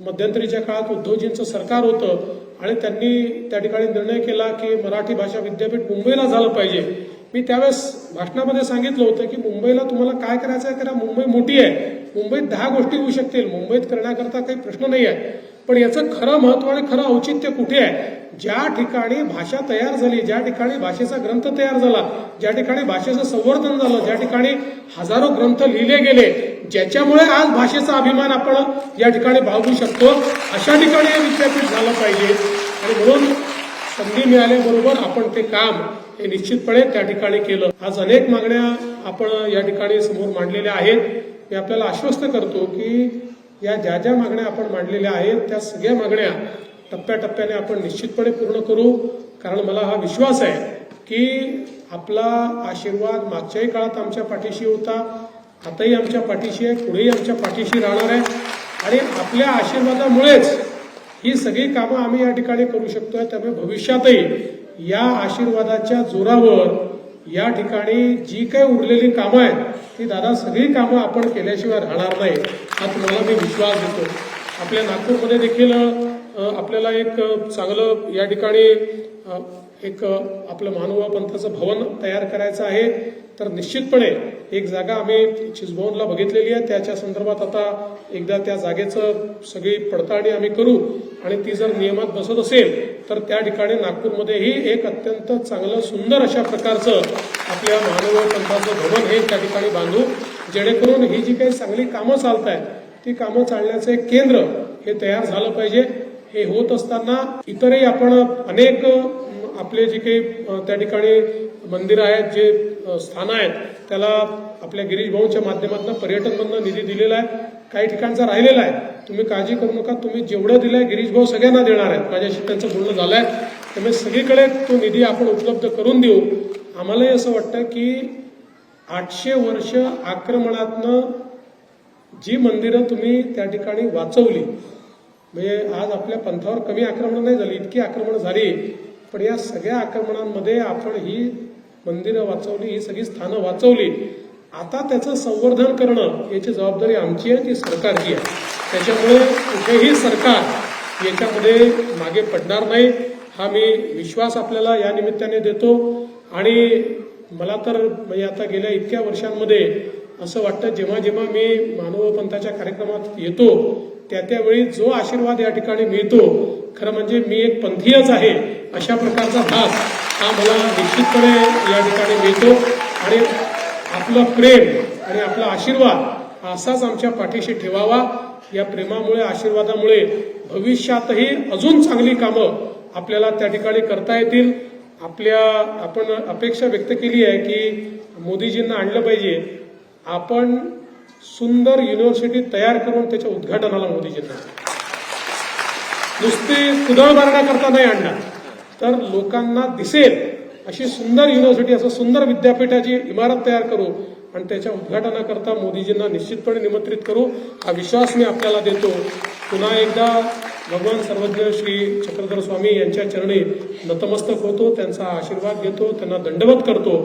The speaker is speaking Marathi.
मध्यंतरीच्या काळात उद्धवजींचं सरकार होतं आणि त्यांनी त्या ठिकाणी निर्णय केला की मराठी भाषा विद्यापीठ मुंबईला झालं पाहिजे. मी त्यावेळेस भाषणामध्ये सांगितलं होतं की मुंबईला तुम्हाला काय करायचं आहे? करा मुंबई मोठी आहे. मुंबईत दहा गोष्टी होऊ शकतील. मुंबईत करण्याकरता काही प्रश्न नाही आहे पण याचं खरं महत्त्व आणि खरं औचित्य कुठे आहे? ज्या ठिकाणी भाषा तयार झाली ज्या ठिकाणी भाषेचा ग्रंथ तयार झाला ज्या ठिकाणी भाषेचं संवर्धन झालं ज्या ठिकाणी हजारो ग्रंथ लिहिले गेले ज्याच्यामुळे आज भाषेचा अभिमान आपण या ठिकाणी बाळगू शकतो अशा ठिकाणी हे विद्यापीठ झालं पाहिजे. आणि म्हणून संधी मिळाल्याबरोबर आपण ते काम हे निश्चितपणे त्या ठिकाणी केलं. आज अनेक मागण्या आपण या ठिकाणी समोर मांडलेल्या आहेत. मी आपल्याला आश्वस्त करतो की या ज्या ज्या मागण्या आपण मांडलेल्या आहेत त्या सगळ्या मागण्या टप्प्याटप्प्याने आपण निश्चितपणे पूर्ण करू. कारण मला हा विश्वास आहे की आपला आशीर्वाद मागच्याही काळात आमच्या पाठीशी होता. आताही आमच्या पाठीशी आहे पुढेही आमच्या पाठीशी राहणार आहे. आणि आपल्या आशीर्वादामुळेच ही सगळी कामं आम्ही या ठिकाणी करू शकतोय. त्यामुळे भविष्यातही या आशीर्वादाच्या जोरावर या ठिकाणी जी काही उरलेली कामं आहेत ती दादा सगळी कामं आपण केल्याशिवाय राहणार नाही. हा तुम्हाला मी विश्वास देतो. आपल्या नागपूरमध्ये देखील आपल्याला एक चांगलं या ठिकाणी एक आपलं मानवा पंथाचं भवन तयार करायचं आहे. तर निश्चितपणे एक जागा आम्ही चिजभवनला बघितलेली आहे. त्याच्या संदर्भात आता एकदा त्या जागेचं सगळी पडताळणी आम्ही करू. आणि ती जर नियमात बसत असेल तर त्या ठिकाणी नागपूरमध्येही एक अत्यंत चांगलं सुंदर अशा प्रकारचं आपल्या मानव पंथाचं भवन हे त्या ठिकाणी बांधू. जेणेकरून ही जी काही चांगली कामं चालत आहेत ती कामं चालण्याचं एक केंद्र हे तयार झालं पाहिजे. हे होत असताना इतरही आपण अनेक आपले जे काही त्या ठिकाणी मंदिरं आहेत जे स्थानं आहेत त्याला आपल्या गिरीश भाऊच्या माध्यमातून पर्यटनमधनं निधी दिलेला आहे. काही ठिकाणचा राहिलेला आहे. तुम्ही काळजी करू नका. तुम्ही जेवढं दिलंय गिरीश भाऊ सगळ्यांना देणार आहेत. माझ्याशी त्यांचं बोलणं झालंय. त्यामुळे सगळीकडे तो निधी आपण उपलब्ध करून देऊ. आम्हालाही असं वाटतं की आठशे वर्ष आक्रमणातनं जी मंदिरं तुम्ही त्या ठिकाणी वाचवली म्हणजे आज आपल्या पंथावर कमी आक्रमण नाही झाली इतकी आक्रमण झाली. पण या सगळ्या आक्रमणांमध्ये आपण ही मंदिरं वाचवली ही सगळी स्थानं वाचवली. आता त्याचं संवर्धन करणं याची जबाबदारी आमची आहे ती सरकारची आहे. त्याच्यामुळे कुठेही सरकार याच्यामध्ये मागे पडणार नाही हा मी विश्वास आपल्याला या निमित्ताने देतो. आणि मला तर म्हणजे आता गेल्या इतक्या वर्षांमध्ये असं वाटतं जेव्हा जेव्हा मी मानव पंथाच्या कार्यक्रमात येतो त्या त्यावेळी जो आशीर्वाद या ठिकाणी मिळतो खरं म्हणजे मी एक पंथीयच आहे अशा प्रकारचा भाग हा मला निश्चितपणे या ठिकाणी मिळतो. आणि आपलं प्रेम आणि आपला आशीर्वाद असाच आमच्या पाठीशी ठेवावा. या प्रेमामुळे आशीर्वादामुळे भविष्यातही अजून चांगली कामं आपल्याला त्या ठिकाणी करता येतील. आपल्या आपण अपेक्षा व्यक्त केली आहे की मोदीजींना आणलं पाहिजे. आपण सुंदर युनिव्हर्सिटी तयार करून त्याच्या उद्घाटनाला मोदीजींना नुसती कुदळ मारण्याकरता नाही आणणार. तर लोकांना दिसेल अशी सुंदर युनिव्हर्सिटी असं सुंदर विद्यापीठाची इमारत तयार करू आणि त्याच्या उद्घाटनाकरता मोदीजींना निश्चितपणे निमंत्रित करू. हा विश्वास मी आपल्याला देतो. पुन्हा एकदा भगवान सर्वज्ञ श्री चक्रधर स्वामी यांच्या चरणी नतमस्तक होतो. त्यांचा आशीर्वाद घेतो. त्यांना दंडवत करतो.